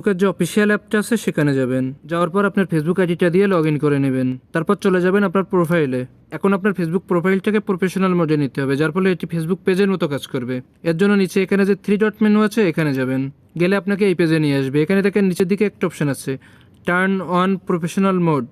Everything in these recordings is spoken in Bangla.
ফেসবুকের যে অফিসিয়াল অ্যাপটা আছে সেখানে যাবেন। যাওয়ার পর আপনার ফেসবুক আইডিটা দিয়ে লগ করে নেবেন। তারপর চলে যাবেন আপনার প্রোফাইলে এখন আপনার ফেসবুক প্রোফাইলটাকে প্রফেশনাল মোডে নিতে হবে, যার ফলে এটি ফেসবুক পেজের মতো কাজ করবে। এর জন্য নিচে এখানে যে থ্রি ডট মেনু আছে, এখানে যাবেন। গেলে আপনাকে এই পেজে নিয়ে আসবে। এখানে দেখেন নিচের দিকে একটা অপশন আছে টার্ন অন প্রফেশনাল মোড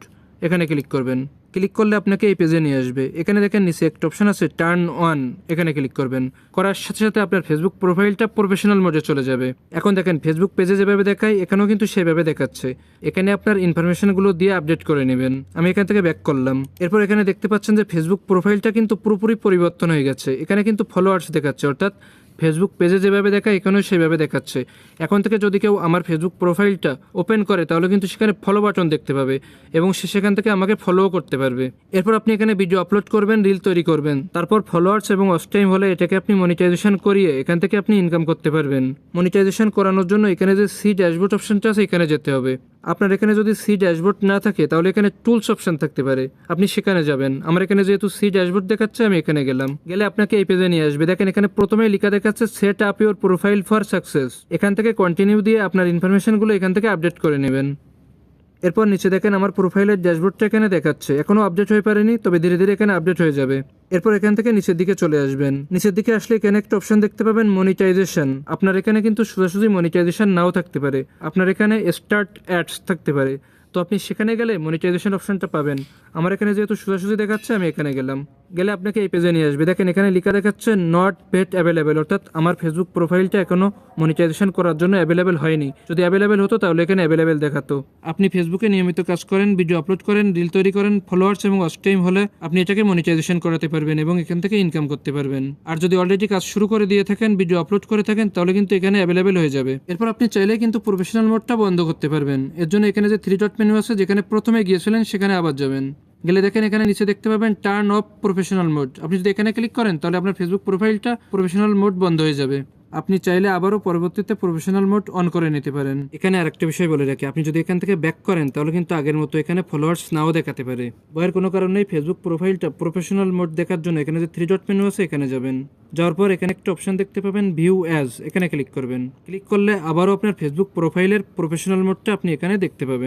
এখানে ক্লিক করবেন। ক্লিক করলে আপনাকে এই পেজে নিয়ে আসবে। এখানে দেখেন নিচে একটা অপশন আছে, টার্ন অন এখানে ক্লিক করবেন। করার সাথে সাথে আপনার ফেসবুক প্রোফাইলটা প্রফেশনাল মোডে চলে যাবে। এখন দেখেন ফেসবুক পেজে যেভাবে দেখায়, এখানেও কিন্তু সেভাবে দেখাচ্ছে। এখানে আপনার ইনফরমেশনগুলো দিয়ে আপডেট করে নেবেন। আমি এখান থেকে ব্যাক করলাম। এরপর এখানে দেখতে পাচ্ছেন যে ফেসবুক প্রোফাইলটা কিন্তু পুরোপুরি পরিবর্তন হয়ে গেছে। এখানে কিন্তু ফলোয়ার্স দেখাচ্ছে, অর্থাৎ ফেসবুক পেজে যেভাবে দেখায়, এখানেও সেভাবে দেখাচ্ছে। এখন থেকে যদি কেউ আমার ফেসবুক প্রোফাইলটা ওপেন করে, তাহলে কিন্তু সেখানে ফলো বাটন দেখতে পাবে এবং সে সেখান থেকে আমাকে ফলোও করতে পারবে। এরপর আপনি এখানে ভিডিও আপলোড করবেন রিল তৈরি করবেন। তারপর ফলোয়ার্স এবং টাইম হলে এটাকে আপনি মনিটাইজেশন করিয়ে এখান থেকে আপনি ইনকাম করতে পারবেন। মনিটাইজেশন করানোর জন্য এখানে যে সি ড্যাশবোর্ড অপশনটা আছে, এখানে যেতে হবে। আপনার এখানে যদি সি ড্যাশবোর্ড না থাকে, তাহলে এখানে টুলস অপশান থাকতে পারে। আপনি সেখানে যাবেন। আমার এখানে যেহেতু সি ড্যাশবোর্ড দেখাচ্ছে, আমি এখানে গেলাম। গেলে আপনাকে এই পেজে নিয়ে আসবে। দেখেন, এখানে প্রথমে লেখা দেখাচ্ছে set up your profile for success এখান থেকে কন্টিনিউ দিয়ে আপনার ইনফরমেশনগুলো এখান থেকে আপডেট করে নেবেন। এরপর নিচে দেখেন আমার প্রোফাইলের ড্যাশবোর্ডটা এখানে দেখাচ্ছে। এখনও আপডেট হয়ে পারেনি, তবে ধীরে ধীরে এখানে আপডেট হয়ে যাবে। এরপর এখান থেকে নিচের দিকে চলে আসবেন। নিচের দিকে আসলে এখানে একটা অপশন দেখতে পাবেন মনিটাইজেশন আপনার এখানে কিন্তু সোজাসুজি মনিটাইজেশন নাও থাকতে পারে। আপনার এখানে স্টার্ট অ্যাডস থাকতে পারে। আপনি সেখানে গেলে মনিটাইজেশন অপশনটা পাবেন। আমার এখানে যেহেতু সোজাসুজি দেখাচ্ছে, আমি এখানে গেলাম। গেলে আপনাকে এই পেজে নিয়ে আসবে। দেখেন, এখানে লেখা দেখাচ্ছে নট পেট অ্যাভেলেবেল অর্থাৎ আমার ফেসবুক প্রোফাইলটা এখনও মনিটাইজেশন করার জন্য অ্যাভেলেবেল হয়নি। যদি অ্যাভেলেবেল হতো, তাহলে এখানে অ্যাভেলেবেল দেখাতো। আপনি ফেসবুকে নিয়মিত কাজ করেন ভিডিও আপলোড করেন রিল তৈরি করেন ফলোয়ার্স এবং ওয়াচ টাইম হলে আপনি এটাকে মনিটাইজেশন করাতে পারবেন এবং এখান থেকে ইনকাম করতে পারবেন। আর যদি অলরেডি কাজ শুরু করে দিয়ে থাকেন ভিডিও আপলোড করে থাকেন, তাহলে কিন্তু এখানে অ্যাভেলেবেল হয়ে যাবে। এরপর আপনি চাইলে কিন্তু প্রফেশনাল মোডটা বন্ধ করতে পারবেন। এর জন্য এখানে যে থ্রি ডট আছে যেখানে প্রথমে গিয়েছিলেন, সেখানে আবার যাবেন। গেলে দেখেন এখানে নিচে দেখতে পাবেন টার্ন অফ প্রফেশনাল মোড আপনি যদি এখানে ক্লিক করেন, তাহলে আপনার ফেসবুক প্রোফাইলটা প্রফেশনাল মোড বন্ধ হয়ে যাবে। আপনি চাইলে আবারও পরবর্তীতে প্রফেশনাল মোড অন করে নিতে পারেন। এখানে আরেকটা বিষয় বলে রাখি, আপনি যদি এখান থেকে ব্যাক করেন, তাহলে কিন্তু আগের মতো এখানে ফলোয়ার্স নাও দেখাতে পারে। ভয়ের কোনো কারণেই ফেসবুক প্রোফাইলটা প্রফেশনাল মোড দেখার জন্য এখানে যে থ্রি ডট মেনু আছে, এখানে যাবেন। যাওয়ার পর এখানে একটা অপশন দেখতে পাবেন ভিউ অ্যাজ এখানে ক্লিক করবেন। ক্লিক করলে আবারও আপনার ফেসবুক প্রোফাইলের প্রফেশনাল মোডটা আপনি এখানে দেখতে পাবেন।